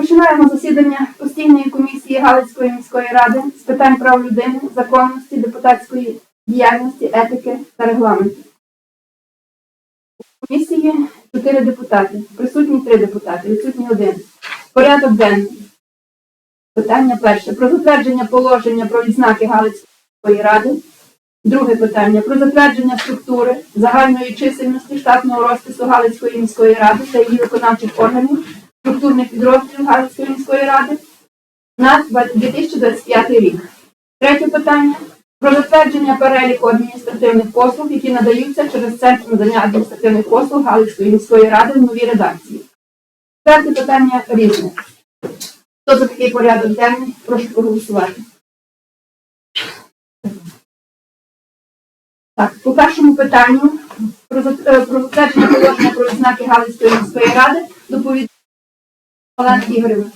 Розпочинаємо засідання постійної комісії Галицької міської ради з питань прав людини, законності, депутатської діяльності, етики та регламенту. У комісії чотири депутати, присутні три депутати, відсутні один. Порядок денний. Питання перше. Про затвердження положення про відзнаки Галицької ради. Друге питання про затвердження структури загальної чисельності штатного розпису Галицької міської ради та її виконавчих органів структурних підрозділів Галицької міської ради на 2025 рік. Третє питання про затвердження переліку адміністративних послуг, які надаються через центр надання адміністративних послуг Галицької міської ради в новій редакції. Четверте питання різне. Хто за такий порядок денний? Прошу проголосувати. Так, по першому питанню про е, затвердження положення про відзнаки Галицької міської ради доповідає Олена Ігорівна.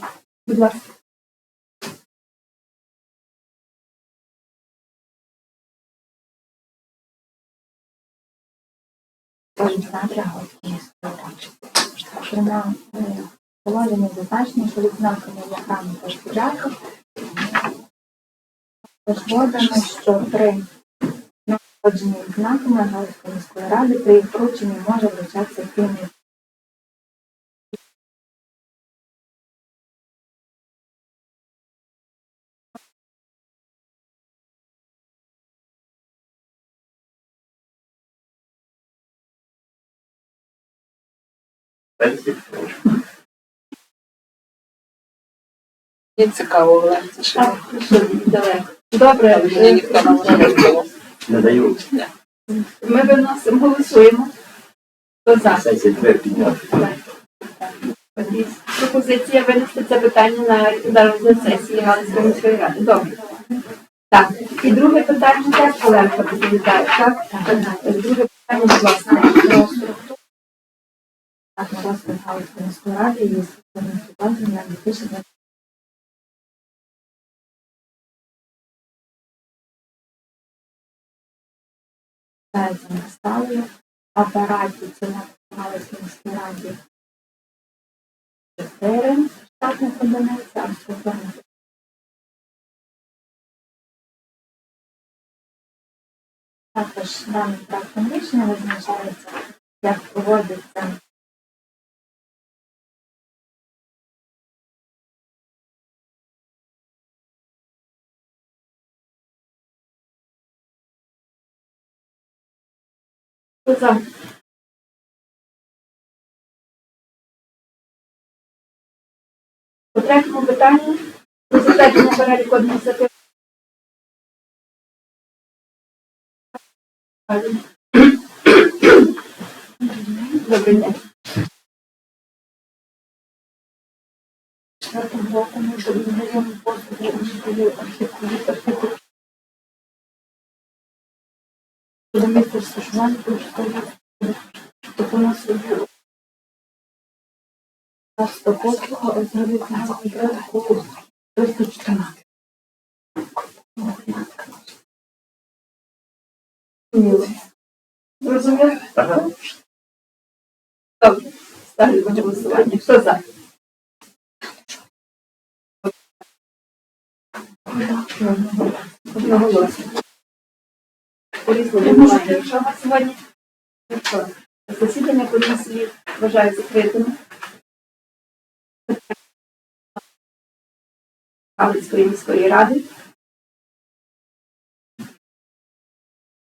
Будь ласка. Зокрема, е, положення зазначено, що відзнаками храму та шкіряка. Згодено, що при нагородженні відзнаками Галицької міської ради при їх врученні може вручатися фільмі. Мені цікаво, що? Далеко. Добре, Мені ніхто не говорив. Не даю. ми виносимо, голосуємо. Хто за? Пропозиція винести це питання на, на розгляд сесії Галицької міської ради. Добре. Так, і друге питання теж Оленка доповідає, так? Друге питання, будь ласка. Галицької міської ради і підрозділів на 2020 Це на сталою апараті на Галицькій міській раді 4 штатних одиниць, а структурних Також даним проектом рішення визначається, як проводиться Хто? По третьому питанню про затвердження переліку адміністративних Добрий день. четвертим роком, що віддаємо послуги учителів архітектури. До місця розташування прочитання, у нас є Часто послуга розглядається на конкретку 314. Зрозуміло? Ага. Добре. Ставлю на голосування. Хто за? Одноголосно. Порізно голосування. Що у вас сьогодні? Засідання комісії вважаю закритим. Галицької міської ради.